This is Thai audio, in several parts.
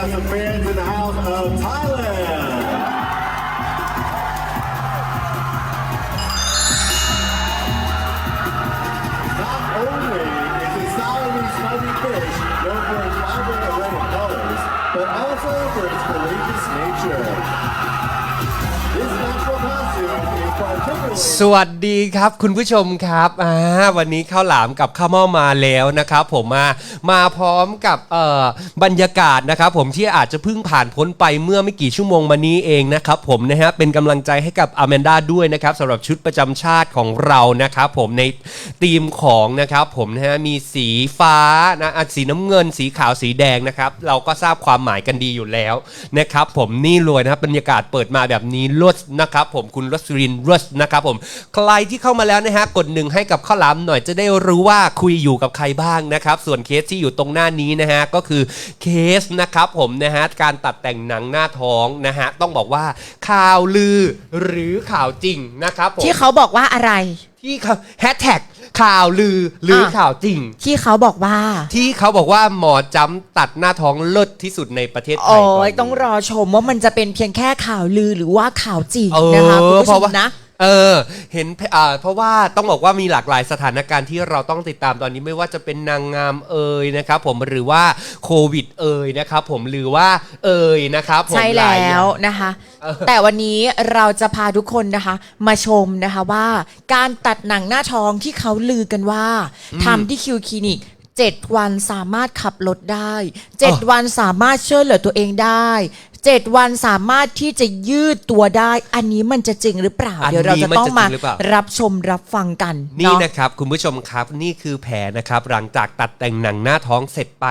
got some fans in the house of Thailand. Not only is it Siamese fighting fish known for its vibrant array of colors, but also for its courageous nature. สวัสดีครับคุณผู้ชมครับอ่าวันนี้ข้าวหลามกับข้าวเม่ามาแล้วนะครับ ผมมามาพร้อมกับเอ่อบรรยากาศนะครับผมที่อาจจะเพิ่งผ่านพ้นไปเมื่อไม่กี่ชั่วโมงมานี้เองนะครับผมนะฮะเป็นกำลังใจให้กับอแมนด้าด้วยนะครับสำหรับชุดประจำชาติของเรานะครับผมในธีมของนะครับผมนะฮะมีสีฟ้านะอะสีน้ำเงินสีขาวสีแดงนะครับเราก็ทราบความหมายกันดีอยู่แล้วนะครับผมนี่เลยนะครับบรรยากาศเปิดมาแบบนี้รสนะครับผมคุณรสรินรสนะครับผมใครที่เข้ามาแล้วนะฮะกดหนึ่งให้กับข้าวหลามหน่อยจะได้รู้ว่าคุยอยู่กับใครบ้างนะครับ ส่วนเคสที่อยู่ตรงหน้านี้นะฮะก็คือเคสนะครับผมนะฮะการตัดแต่งหนังหน้าท้องนะฮะต้องบอกว่าข่าวลือหรือข่าวจริงนะครับผมที่เขาบอกว่าอะไร ที่เขาแฮชแท็กข่าวลือหรือข่าวจริง ที่เขาบอกว่า ที่เขาบอกว่าหมอจำตัดหน้าท้องเลิศที่สุดในประเทศไทโอ้ยตอนยนี้ต้องรอชมว่ามันจะเป็นเพียงแค่ข่าวลือหรือว่าข่าวจริงเอนะคะคุณอผู้เพชราะมว่านะ เออเห็นอ่าเพราะว่าต้องบอกว่ามีหลากหลายสถานการณ์ที่เราต้องติดตามตอนนี้ไม่ว่าจะเป็นนางงามเอ่ยนะครับผมหรือว่าโควิดเอ่ยนะครับผมหรือว่าเอ่ยนะครับผมใช่หายอแล้ย่าง วนะคะ เออ แต่วันนี้เราจะพาทุกคนนะคะ มาชมนะคะว่า การตัดหนังหน้าท้องที่เขาลือกันว่าทำที่คิวคลินิก 7 วันสามารถขับรถได้ 7 วันสามารถช่วยเหลือตัวเองได้ 7 วันสามารถที่จะยืดตัวได้ อันนี้มันจะจริงหรือเปล่า อันนี้เดี๋ยวเราจะต้องมันมาจะจริงหรือเปล่า รับชมรับฟังกันนี่เนาะ นะครับ คุณผู้ชมครับนี่คือแผลนะครับหลังจากตัดแต่งหนังหน้าท้องเสร็จไป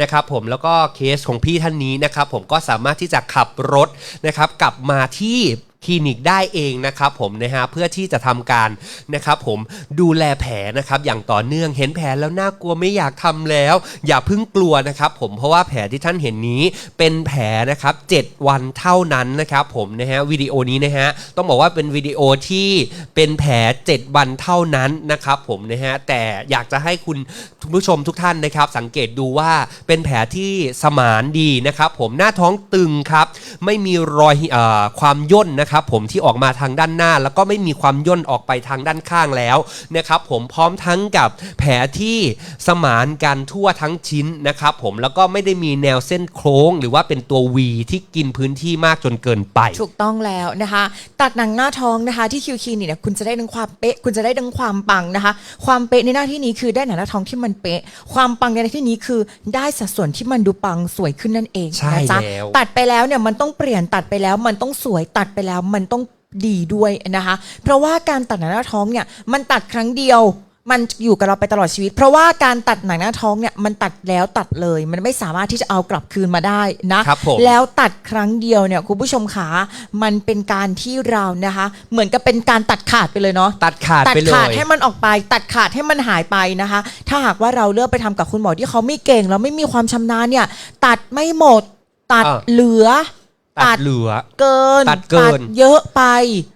นะครับผมแล้วก็เคสของพี่ท่านนี้นะครับผมก็สามารถที่จะขับรถนะครับกลับมาที่ คลินิกได้เองนะครับผมนะฮะเพื่อที่จะทำการนะครับผมดูแลแผลนะครับอย่างต่อเนื่องเห็นแผลแล้วน่ากลัวไม่อยากทำแล้ว อย่าเพิ่งกลัวนะครับผมเพราะว่าแผลที่ท่านเห็นนี้เป็นแผลนะครับ 7 วันเท่านั้นนะครับผมนะฮะวิดีโอนี้นะฮะต้องบอกว่าเป็นวิดีโอที่เป็นแผล 7 วันเท่านั้นนะครับผมนะฮะแต่อยากจะให้คุณผู้ชมทุกท่านนะครับ สังเกตดูว่าเป็นแผลที่สมานดีนะครับผมหน้าท้องตึงครับไม่มีรอยออความย่นนะครับผมที่ออกมาทางด้านหน้า แล้วก็ไม่มีความย่นออกไปทางด้านข้างแล้วนะครับผมพร้อมทั้งกับแผลที่สมานกันทั่วทั้งชิ้นนะครับผมแล้วก็ไม่ได้มีแนวเส้นโค้ง หรือว่าเป็นตัว V ที่กินพื้นที่มากจนเกินไป ถูกต้องแล้วนะคะ ตัดหนังหน้าท้องนะคะ ที่คิวคีนี่เนี่ยคุณจะได้ทั้งความเป๊ะ คุณจะได้ทั้งความปังนะคะ ความเป๊ะในหน้าที่นี้คือได้หนังหน้าท้องที่มันเป๊ะ ความปังในหน้าที่นี้คือได้สัดส่วนที่มันดูปังสวยขึ้นนั่นเองใช่นะจ๊ะแล้ว ตัดไปแล้วเนี่ยมันต้องเปลี่ยนตัดไปแล้วมันต้องสวยตัดไปแล้วมันต้องดีด้วยนะคะ เพราะว่าการตัดหนังหน้าท้องเนี่ยมันตัดครั้งเดียว มันอยู่กับเราไปตลอดชีวิต เพราะว่าการตัดหนังหน้าท้องเนี่ยมันตัดแล้วตัดเลย มันไม่สามารถที่จะเอากลับคืนมาได้นะครับผม แล้วตัดครั้งเดียวเนี่ยคุณผู้ชมขามันเป็นการที่เรานะคะ เหมือนกับเป็นการตัดขาดไปเลยเนาะ ตัดขาดตัดไปเลขาดย ให้มันออกไป ตัดขาดให้มันหายไปนะคะ ถ้าหากว่าเราเลือกไปทำกับคุณหมอที่เขาไม่เก่งแล้วไม่มีความชำนาญเนี่ย ตัดไม่หมด ตัดอ่า เหลือ ตัดเหลือ เกินตัดเกินเยอะไป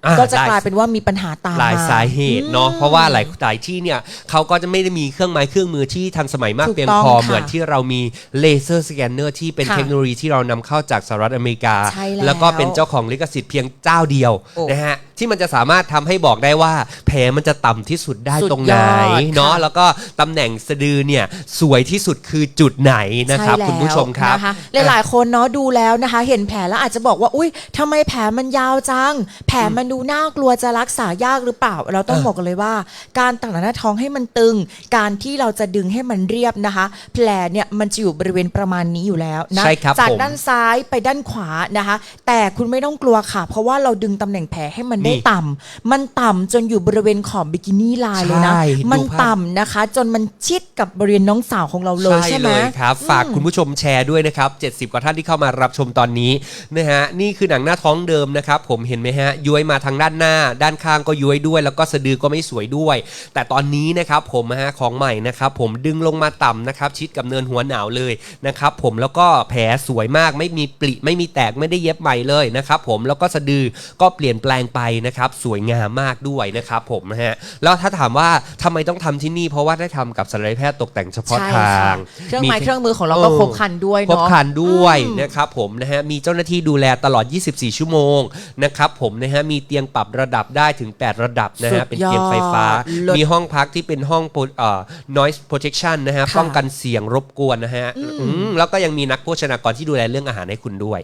อ่าก็จะได้ กลายเป็นว่ามีปัญหาตามหลายมา สาเหตุเนาะเพราะว่าหลายหลายที่เนี่ยเขาก็จะไม่ได้มีเครื่องไม้เครื่องมือที่ทันสมัยมากถูกเพียงต้องพอค่ะเหมือนที่เรามีเลเซอร์สแกนเนอร์ที่เป็นค่ะเทคโนโลยีที่เรานำเข้าจากสหรัฐอเมริกาใช่แล้วแล้วก็เป็นเจ้าของลิขสิทธิ์เพียงเจ้าเดียวโอ้ นะฮะที่มันจะสามารถทำให้บอกได้ว่า แผลมันจะต่ำที่สุดได้สุดตรงไหนยอดเนาะค่ะแล้วก็ตำแหน่งสะดือเนี่ยสวยที่สุดคือจุดไหนนะครับ ใช่แล้วคุณผู้ชมครับ นะคะหลาย ๆ คนเนาะดูแล้วนะคะ เห็นแผลแล้วอาจจะบอกว่า อุ้ยทำไมแผลมันยาวจัง แผลมันดูน่ากลัวจะรักษายากหรือเปล่า เราต้องเออบอกกันเลยว่า การตัดหน้าท้องให้มันตึง การที่เราจะดึงให้มันเรียบนะคะ แผลเนี่ยมันจะอยู่บริเวณประมาณนี้อยู่แล้วนะใช่ครับจากผม ด้านซ้ายไปด้านขวานะคะ แต่คุณไม่ต้องกลัวค่ะ เพราะว่าเราดึงตำแหน่งแผลให้มันได้นี่ต่ำมันต่ำจนอยู่บริเวณขอบบิกินี่ลายเลยนะ ใช่มันดูภาพ ต่ำนะคะ จนมันชิดกับบริเวณน้องสาวของเราเลยใช่ไหม เลยครับ ฝากคุณผู้ชมแชร์ด้วยนะครับ 70 กว่าท่านที่เข้ามารับชมตอนนี้นะฮะนี่คือหนังหน้าท้องเดิมนะครับ ผมเห็นไหมฮะย้วยมาทางด้านหน้า ด้านข้างก็ย้วยด้วย แล้วก็สะดือก็ไม่สวยด้วย แต่ตอนนี้นะครับผมนะฮะของใหม่นะครับ ผมดึงลงมาต่ำนะครับ ชิดกับเนินหัวหนาวเลยนะครับ ผมแล้วก็แผลสวยมากไม่มีปริไม่มีแตกไม่ได้เย็บใหม่เลยนะครับ ผมแล้วก็สะดือก็เปลี่ยนแปลงไปนะครับสวยงามมากด้วยนะครับผมนะฮะแล้วถ้าถามว่าทำไมต้องทำที่นี่ เพราะว่าได้ทำกับศัลยแพทย์ตกแต่งเฉพาะใช่ทาค่ะง เครื่องไม้เครื่องมือของเราก็ครบครันด้วยครบเนาะ ครันด้วยอืม นะครับผมนะฮะมีเจ้าหน้าที่ดูแลตลอด 24 ชั่วโมงนะครับผมนะฮะมีเตียงปรับระดับได้ถึง 8 ระดับนะสุฮะดเป็นเตียงไฟฟ้า ยอดเลิศมีห้องพักที่เป็นห้อง pro- เอ่อ noise protection นะฮะค่ะป้องกันเสียงรบกวนนะฮะอืมแล้วก็ยังมีนักโภชนากรที่ดูแลเรื่องอาหารให้คุณด้วย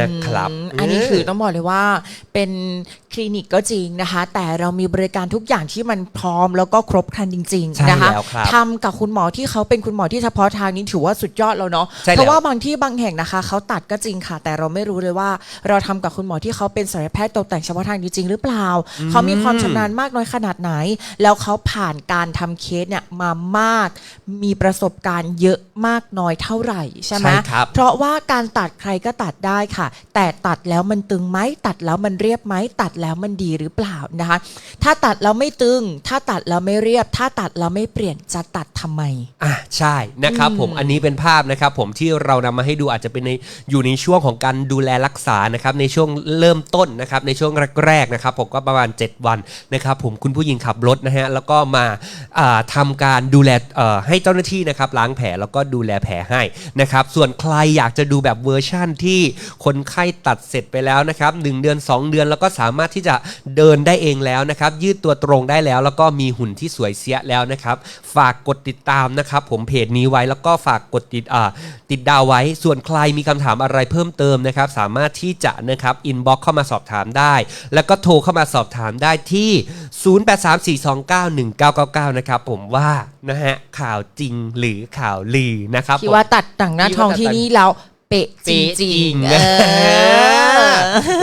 นะครับอืมอันนี้คือต้องบอกเลยว่าเป็นคลินิกก็จริงนะคะ แต่เรามีบริการทุกอย่างที่มันพร้อมแล้วก็ครบครันจริงใช่ๆนะคะแล้วครับทำกับคุณหมอที่เขาเป็นคุณหมอที่เฉพาะทางนี้ถือว่าสุดยอดแล้วเนาะใช่แล้ว เพราะว่าบางที่บางแห่งนะคะเขาตัดก็จริงค่ะ แต่เราไม่รู้เลยว่า เราทำกับคุณหมอที่เขาเป็นศัลยแพทย์ตกแต่งเฉพาะทางจริงๆหรือเปล่า เขามีความชำนาญมากน้อยขนาดไหน แล้วเขาผ่านการทำเคสเนี่ยมามาก มีประสบการณ์เยอะมากน้อยเท่าไหร่ใช่ไหม ใช่ครับ เพราะว่าการตัดใครก็ตัดได้ค่ะ แต่ตัดแล้วมันตึงไหมตัดแล้วมันเรียบไหมตัดแล้วมันดีหรือเปล่านะคะ ถ้าตัดแล้วไม่ตึง ถ้าตัดแล้วไม่เรียบ ถ้าตัดแล้วไม่เปลี่ยนจะตัดทำไม อะใช่นะครับผมอันนี้เป็นภาพนะครับผมที่เรานำมาให้ดูอาจจะเป็นในอยู่ในช่วงของการดูแลรักษานะครับในช่วงเริ่มต้นนะครับในช่วงแรกๆนะครับผมก็ประมาณ 7 วันนะครับผมคุณผู้หญิงขับรถนะฮะแล้วก็มาอ่าทำาการดูแลเอ่อให้เจ้าหน้าที่นะครับล้างแผลแล้วก็ดูแลแผลให้นะครับส่วนใครอยากจะดูแบบเวอร์ชั่นที่คนไข้ตัดเสร็จไปแล้วนะครับหนึ่งเดือน 2 เดือนแล้วก็สามารถที่จะเดินได้เองแล้วนะครับ ยืดตัวตรงได้แล้ว แล้วก็มีหุ่นที่สวยเสียแล้วนะครับ ฝากกดติดตามนะครับ ผมเพจนี้ไว้แล้วก็ฝากกดติดอ่าติดดาวไว้ ส่วนใครมีคำถามอะไรเพิ่มเติมนะครับ สามารถที่จะนะครับอินบ็อกเข้ามาสอบถามได้ แล้วก็โทรเข้ามาสอบถามได้ที่ 0834291999 นะครับ ผมว่านะฮะข่าวจริงหรือข่าวลือนะครับที่ผมว่าตัดต่างหน้าทองที่นี่แล้วเป๊ะจเป๊ะจริริงงๆนะเออ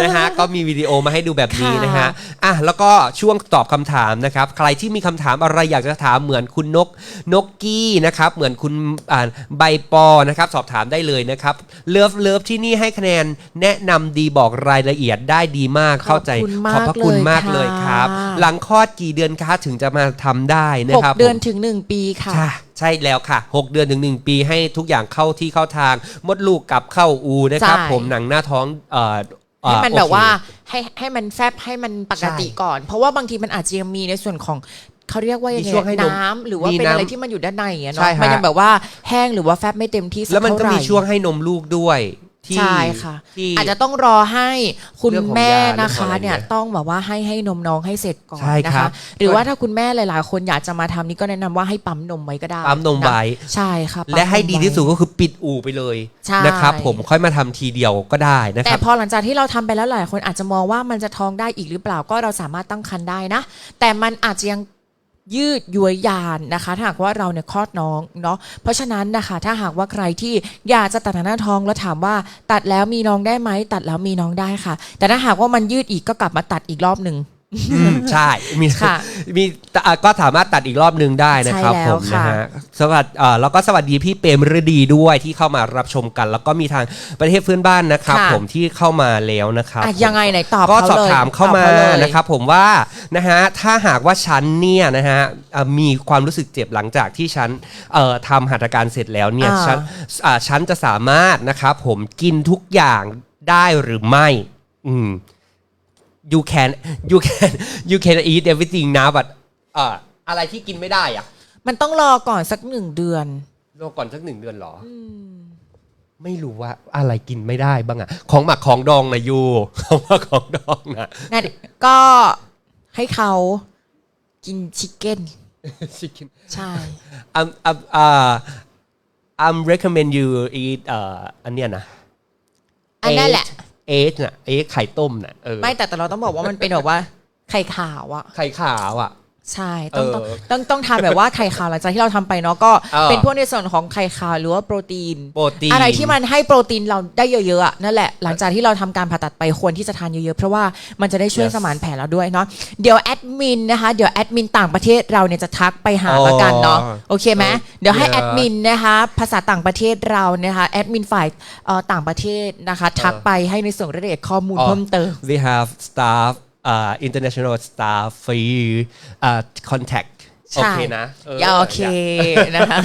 นะฮะก็มีวิดีโอมาให้ดูแบบนี้ค่ะนะฮะอะแล้วก็ช่วงตอบคำถามนะครับ ใครที่มีคำถามอะไรอยากจะถามเหมือนคุณนกนกกี้นะครับ เหมือนคุณอ่าใบปอนะครับ สอบถามได้เลยนะครับเลิฟเลิฟที่นี่ให้คะแนนแนะนำดีบอกรายละเอียดได้ดีมากเข้าใจขอบคุณมากพระคุณมากเลเลยยค่ะครับ หลังคลอดกี่เดือนคะถึงจะมาทำได้นะหกครับเดือนผมถึงหนึ่งปีค่ะใช่ใช่แล้วค่ะ 6 เดือนถึง 1 ปีให้ทุกอย่างเข้าที่เข้าทาง มดลูกกลับเข้าอูนะครับใช่ผมหนังหน้าท้องเอ่อเอ่อ ให้มันโอเคแบบว่าให้ให้มันแฟบให้มันปกติใช่ก่อน เพราะว่าบางทีมันอาจจะยังมีในส่วนของเขาเรียกว่ายังมีไงช่วงให้นมน้ำหรือว่ามีเป็นอะไรน้ำที่มันอยู่ด้านในอะใช่เนาะฮะมันยังแบบว่าแห้งหรือว่าแฟบไม่เต็มที่สักแล้วมันก็เท่าไหมีร่ช่วงให้นมลูกด้วย ที่ใช่ค่ะ ที่ อาจจะต้องรอให้คุณเรื่องของแม่ยานะเรื่องของคะอะไรเนี่ยเนี่ยต้องแบบว่าให้ให้นมน้องให้เสร็จก่อนใช่นะครัคะ บ หรือว่าถ้าคุณแม่หลาย ๆ คนอยากจะมาทำนี่ก็แนะนำว่าให้ปั๊มนมไว้ก็ได้ปั๊มนมไว้ะใช่ค่ะปั๊มและให้นมดีไว้ที่สุดก็คือปิดอู่ไปเลยใช่ นะครับผมค่อยมาทำทีเดียวก็ได้นะคแต่รับ พอหลังจากที่เราทำไปแล้วหลายคนอาจจะมองว่ามันจะท้องได้อีกหรือเปล่าก็เราสามารถตั้งครรภ์ได้นะ แต่มันอาจจะยัง ยืดย้วยยานนะคะถ้าหากว่าเราเนี่ยคลอดน้องเนาะเพราะฉะนั้นนะคะถ้าหากว่าใครที่อยากจะตัดหน้าท้องแล้วถามว่า ตัดแล้วมีน้องได้ไหมตัดแล้วมีน้องได้ค่ะ แต่ถ้าหากว่ามันยืดอีกก็กลับมาตัดอีกรอบหนึ่ง อืมใช่ มีค่ะมีอะก็สามารถตัดอีกรอบหนึ่งได้นะครับใช่แล้ผวมค่ะนะฮะสวัสดีอ่าแล้วก็สวัสดีพี่เปรมฤดีด้วยที่เข้ามารับชมกัน แล้วก็มีทางประเทศเพื่อนบ้านนะครับ ค่ะ ผมที่เข้ามาแล้วนะครับ อะผมยังไงไหนตอบก็เขาสอบเลยถามเข้ามาตอบขเลยนะครับผมว่านะฮะถ้าหากว่าฉันเนี่ยนะฮะเอ่อมีความรู้สึกเจ็บหลังจากที่ฉันเอ่อทำหัตถการเสร็จแล้วเนี่ยอ่า ฉันอ่าฉันจะสามารถนะครับผมกินทุกอย่างได้หรือไม่ อืม you can you can you can eat everything นะ but เอ่ออะไรที่กินไม่ได้อะมันต้องรอก่อนสักหนึ่งเดือนรอก่อนสักหนึ่งเดือนเหรออไม่รู้ว่าอะไรกินไม่ได้บ้างอะของหมักของดองนะยูของหมักของดองนะนั่นก็ให้เขากินชิคเก้น chicken ใช่ I'm I'm uh I'm recommend you eat เอ่ออันเนี้ยนะ อันนั่นแหละ เอ็กน่ะเอ็กไข่ต้มน่ะเออไม่แต่แต่เราต้องบอกว่ามันเป็นแบบว่าไข่ขาวอะไข่ขาวอะ ใช่ต้องเอต้องอต้องต้องทานแบบว่าไข่ขาวหลังจากที่เราทำไปเนาะก็เออเป็นพวกในส่วนของไข่ขาวหรือว่าโปรตีน โปรตีน อะไรที่มันให้โปรตีนเราได้เยอะๆอะนั่นแหละ หลังจากที่เราทำการผ่าตัดไปควรที่จะทานเยอะๆ เพราะว่ามันจะได้ช่วย Yes สมานแผลเราด้วยเนาะเดี๋ยวแอดมินนะคะเดี๋ยวแอดมินต่างประเทศเราเนี่ยจะทักไปหาอ๋อละกันเนาะโอเคไหมเออเดี๋ยวให้ Yes แอดมินนะคะภาษาต่างประเทศเรานะคะแอดมินฝ่ายเอ่อต่างประเทศนะคะทักไปให้ในส่วนรายละเอียดข้อมูลอ๋อเพิ่มเติม we have staff uh international staff free uh contact โอใช่เคนะเอออย่าโอเคนะคะ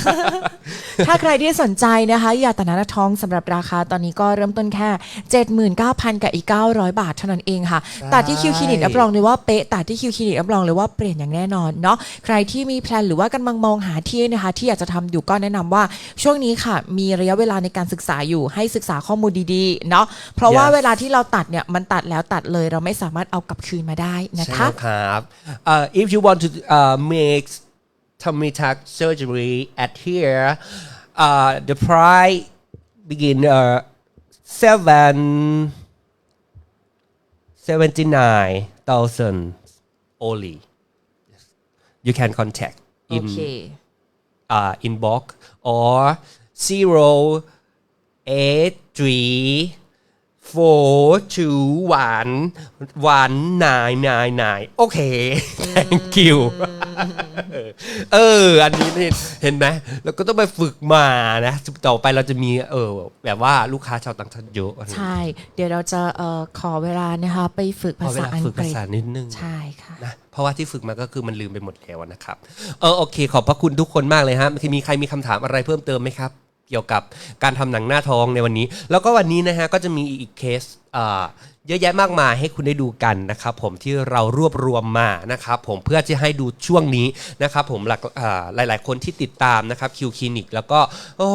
ถ้าใครที่สนใจนะคะยาตนาหน้าท้องสำหรับราคาตอนนี้ก็เริ่มต้นแค่ 79,000 กับอีก 900 บาทเท่านั้นเองค่ะตัดที่คิวคลินิกรับรองเลยว่าเป๊ะตัดที่คิวคลินิกรับรองเลยว่าเปลี่ยนอย่างแน่นอนเนาะใครที่มีแพลนหรือว่ากำลังมองหาที่นะคะ ที่อยากจะทำอยู่ก็แนะนำว่าช่วงนี้ค่ะ มีระยะเวลาในการศึกษาอยู่ให้ศึกษาข้อมูลดีๆเนาะเพราะว่า Yes เวลาที่เราตัดเนี่ยมันตัดแล้วตัดเลยเราไม่สามารถเอากลับคืนมาได้นะใช่คะ แล้วครับ uh, if you want to uh, make stomach surgery at here. Uh, the price begin uh, seven seventy nine thousand only. You can contact in okay. uh, inbox or zero eight three four two one one nine nine nine. Okay, thank you. Mm. เออ อันนี้นี่เห็นไหมเราก็ต้องไปฝึกมานะต่อไปเราจะมีเออแบบว่าลูกค้าชาวต่างชาติเยอะใช่ เดี๋ยวเราจะเอ่อขอเวลานะคะไปฝึกพภาอเวษาลาอังฝึกกภาฤษษานิดนึงใช่ค่ะนะเพราะว่าที่ฝึกมาก็คือมันลืมไปหมดแล้วนะครับเออโอเค ขอบพระคุณทุกคนมากเลยฮะมีใครมีคำถามอะไรเพิ่มเติมไหมครับ เกี่ยวกับการทำหนังหน้าท้องในวันนี้ แล้วก็วันนี้นะฮะก็จะมีอีกเคสอ่า เยอะแยะมากมายให้คุณได้ดูกันนะครับผมที่เรารวบรวมมานะครับผมเพื่อจะให้ดูช่วงนี้นะครับผมหลักหลาย ๆ คนที่ติดตามนะครับคิวคลินิกแล้วก็โอ้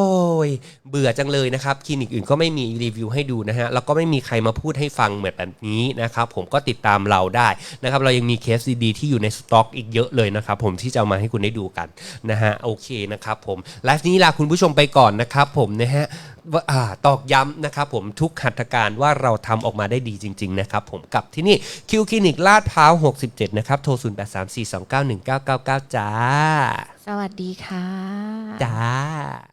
ยเบื่อจังเลยนะครับคลินิกอื่นก็ไม่มีรีวิวให้ดูนะฮะแล้วก็ไม่มีใครมาพูดให้ฟังเหมือนแบบนี้นะครับผมก็ติดตามเราได้นะครับเรายังมีเคสดีๆที่อยู่ในสต็อกอีกเยอะเลยนะครับผมที่จะมาให้คุณได้ดูกันนะฮะโอเคนะครับผมไลฟ์นี้ลาคุณผู้ชมไปก่อนนะครับผมนะฮะว่าอ่าตอกย้ำนะครับผมทุกหัตถการว่าเราทำออกมาได้ดีจริง ๆ นะครับผมกับที่นี่คิวคลินิกลาดพร้าว 67 นะครับ โทร 0834291999 จ้า สวัสดีค่ะ จ้า